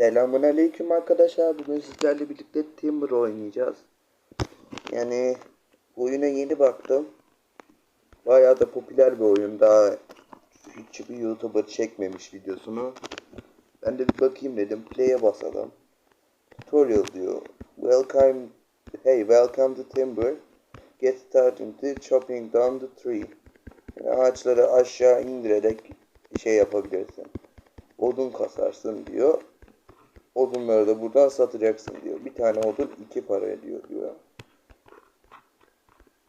Selamun aleyküm arkadaşlar. Bugün sizlerle birlikte Timber oynayacağız. Yani oyuna yeni baktım. Bayağı da popüler bir oyun. Daha hiçbir YouTuber çekmemiş videosunu. Ben de bir bakayım dedim. Play'e basalım. Tutorial diyor. Welcome, hey welcome to Timber. Get started to chopping down the tree. Yani ağaçları aşağı indirerek şey yapabilirsin. Odun kasarsın diyor. Odunları da buradan satacaksın diyor. Bir tane odun iki para ediyor diyor.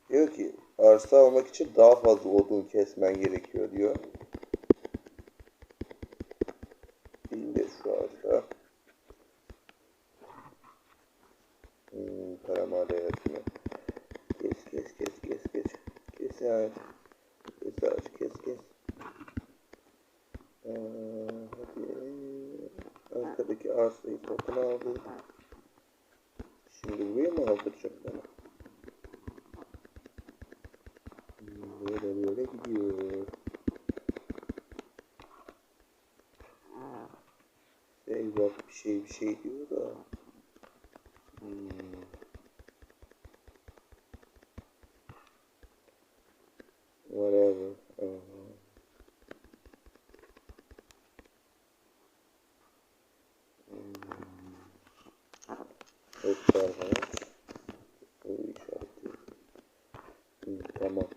Diyor ki arsa almak için daha fazla odun kesmen gerekiyor diyor. İndir şu arsa. Hmm, paramı araya yatmıyor. Kes kes kes kes kes. Kes ağaç. Kes ağaç kes kes. Ee, hadi. Arkadaki arsayı satın aldı. Şimdi buraya mı aldıracak bana? Böyle böyle gidiyor. Eyvah bir şey bir şey diyor da. Hmm. Whatever. Aha. Evet arkadaşlar. Bu işareti. Hı, Tamam.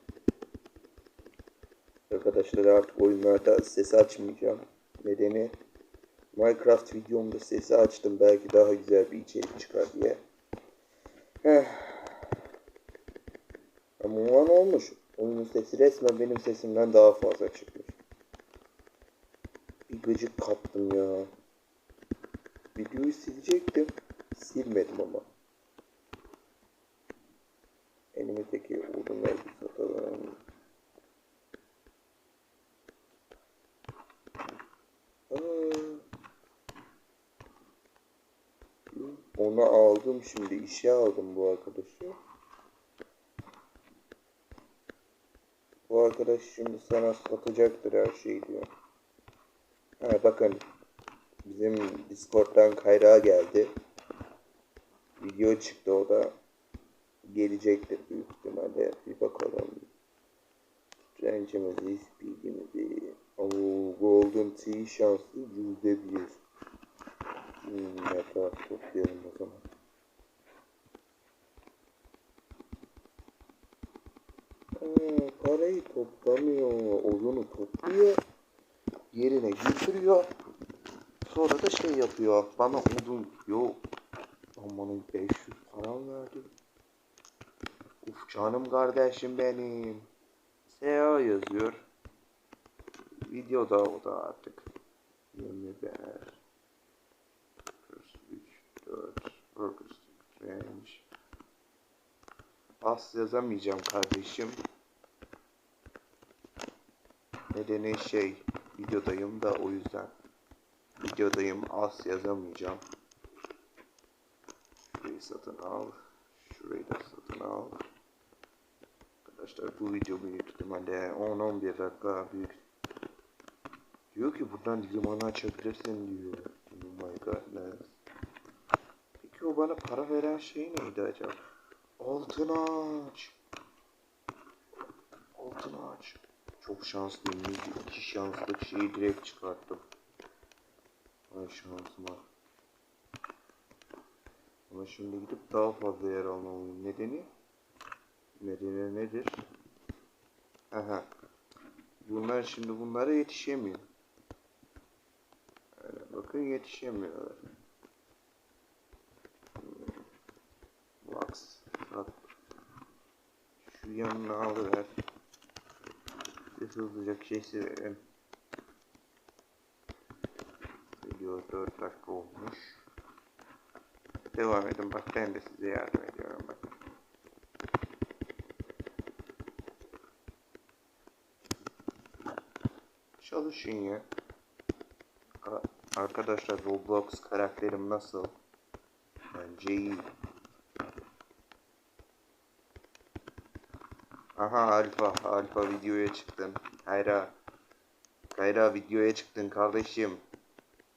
Arkadaşlar artık oyunlarda ses açmayacağım. Nedeni Minecraft videomda sesi açtım. Belki daha güzel bir içerik çıkar diye. Heh. Ama olmuş. Oyunun sesi resmen benim sesimden daha fazla çıkmış. Bir gıcık kaptım ya. Videoyu silecektim. Silmedim ama. Elimdeki odunları bir satalım. Aa. Onu aldım şimdi işe aldım bu arkadaşı. Bu arkadaş şimdi sana satacaktır her şeyi diyor. Ha bakın bizim Discord'dan kayrağı geldi. Video çıktı o da. Gelecektir büyük ihtimalle. Bir bakalım. Range'imizi, speed'imizi. Oo, Golden şanslı yüzde bir. Hmm, etraf toplayalım o zaman. Parayı toplamıyor. Odunu topluyor. Yerine götürüyor. Sonra da şey yapıyor. Bana odun yok. Aman 500 param verdi. Uf canım kardeşim benim. SEO yazıyor. Videoda o da artık. 21 43 4 Workers Range As yazamayacağım kardeşim. Nedeni şey videodayım da o yüzden videodayım as yazamayacağım. Şurayı satın al. Şurayı da satın al. Arkadaşlar bu video büyük ihtimalle 10-11 dakika büyük. Diyor ki buradan limanı açabilirsin diyor. Oh my god. Peki o bana para veren şey neydi acaba? Altın ağaç. Altın ağaç. Çok şanslıyım. İki şanslık şeyi direkt çıkarttım. Ay şansıma. Ama şimdi gidip daha fazla yer almalıyım. Nedeni? Nedeni nedir? Aha. Bunlar şimdi bunlara yetişemiyor. Bakın yetişemiyorlar. Bak. Şu yanına alıver. Bir hızlıca kesiverin. Video 4 dakika olmuş. Devam edin bak ben de size yardım ediyorum bak. Çalışın ya. Arkadaşlar Roblox karakterim nasıl? Bence iyi. Aha Alfa, Alfa videoya çıktın. Kayra. Kayra videoya çıktın kardeşim.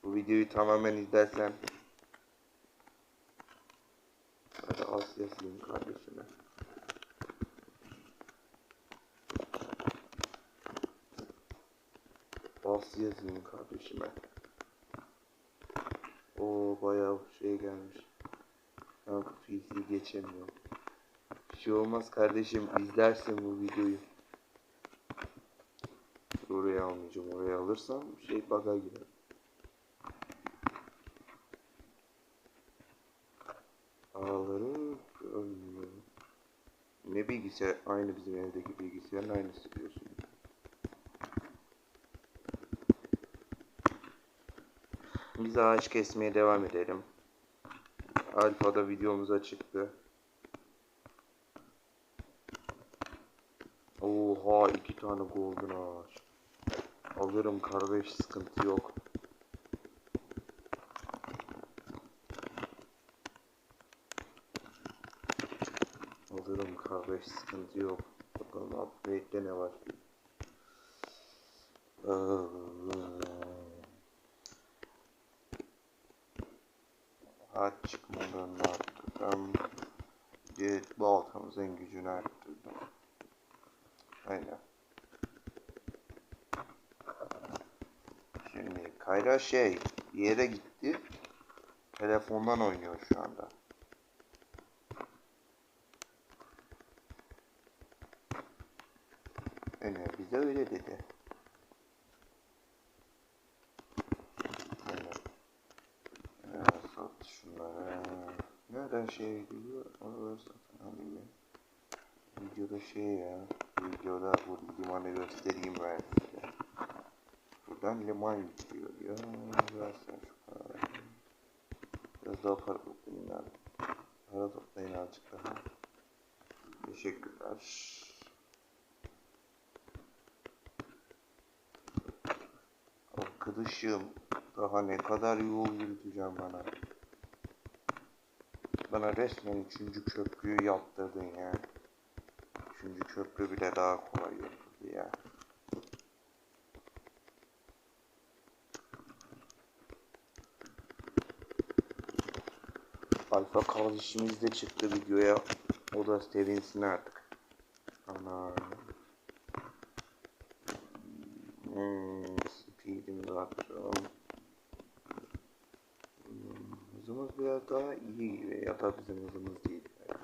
Bu videoyu tamamen izlersen Hadi az yazayım kardeşime. Az yazayım kardeşime. O bayağı şey gelmiş. Kanka PC geçemiyorum. Bir şey olmaz kardeşim izlersin bu videoyu. Oraya almayacağım. Oraya alırsam şey bug'a girer. Ağları. Ne bilgisayar? Aynı bizim evdeki bilgisayarın aynısı diyorsun. Biz ağaç kesmeye devam edelim. Alfa'da videomuza çıktı. Oha iki tane golden ağaç. Alırım kardeş sıkıntı yok. Alırım kardeş sıkıntı yok. Bakalım upgrade'de ne var. Haç çıkmadan arttırdım. Cirit baltamızın gücünü arttırdım. Aynen. Şimdi Kayra şey bir yere gitti. Telefondan oynuyor şu anda. Öyle bize öyle dedi. Aynen. Ee, sat şunları. Nereden şey geliyor? Onu satın alayım. Videoda şey ya. Videoda bu limanı göstereyim ben size. Buradan liman gidiyor ya. Şu parayı. Biraz daha para toplayayım yani. Para toplayın azıcık daha. Teşekkürler. Arkadaşım daha ne kadar yol yürüteceğim bana. Bana resmen üçüncü köprüyü yaptırdın ya. Üçüncü köprü bile daha kolay yapıldı ya. Alfa kardeşimiz de çıktı videoya. O da sevinsin artık. Ana. Hmm, speed'imi arttıralım. Hmm, hızımız biraz daha iyi gibi ya da bizim hızımız değil. belki.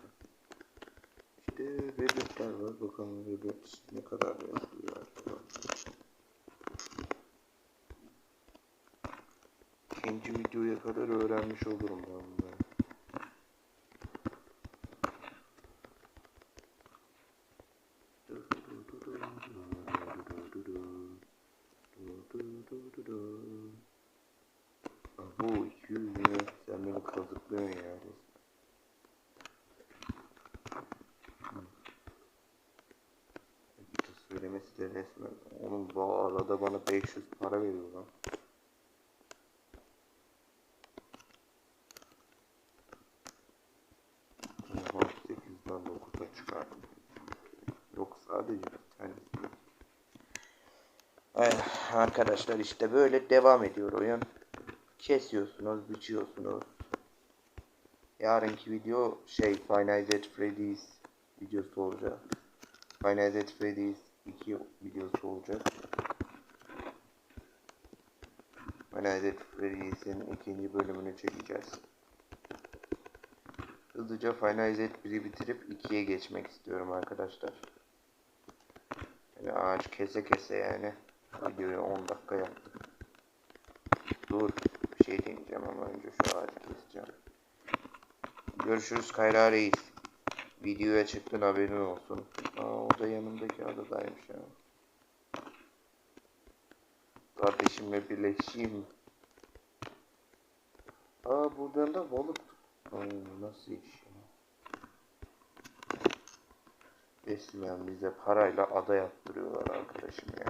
İşte Reddit'ler var. Bakalım Reddit ne kadar yapıyor acaba. İkinci videoya kadar öğrenmiş olurum ben bunları. De resmen. Onun bu arada bana 500 para veriyor lan. Oha 8'den 9'a çıkardım. Yok sadece bir tanesi. Ay, arkadaşlar işte böyle devam ediyor oyun. Kesiyorsunuz, biçiyorsunuz. Yarınki video şey Final at Freddy's videosu olacak. Final at Freddy's 2 videosu olacak. At Freddy's'in ikinci bölümünü çekeceğiz. Hızlıca Final Nights at 1'i bitirip 2'ye geçmek istiyorum arkadaşlar. Yani ağaç kese kese yani. Videoyu 10 dakika yaptık. Dur. Bir şey deneyeceğim ama önce şu ağacı keseceğim. Görüşürüz Kayra Reis. Videoya çıktın haberin olsun. Aa, o da yanımdaki adadaymış ya. Kardeşimle birleşeyim. Aa buradan da balık. Aa, nasıl iş ya? Resmen bize parayla ada yaptırıyorlar arkadaşım ya.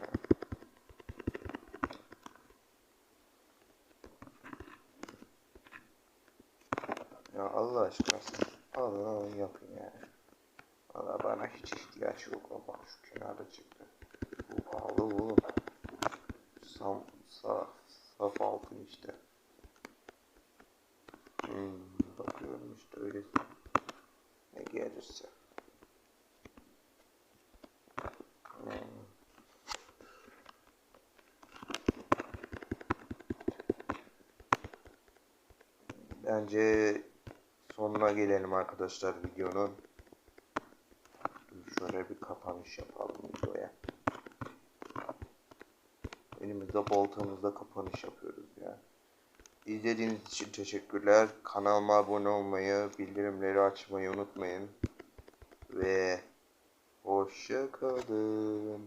Ya Allah aşkına Alın yapın yani. Valla bana hiç ihtiyaç yok ama şu kenarda çıktı. Bu pahalı oğlum. Sam, sa, saf altın işte. Hmm, bakıyorum işte öyle. Ne gelirse. Hmm. Bence sonuna gelelim arkadaşlar videonun. Şöyle bir kapanış yapalım videoya. Elimizde baltamızda kapanış yapıyoruz ya. İzlediğiniz için teşekkürler. Kanalıma abone olmayı, bildirimleri açmayı unutmayın. Ve hoşça kalın.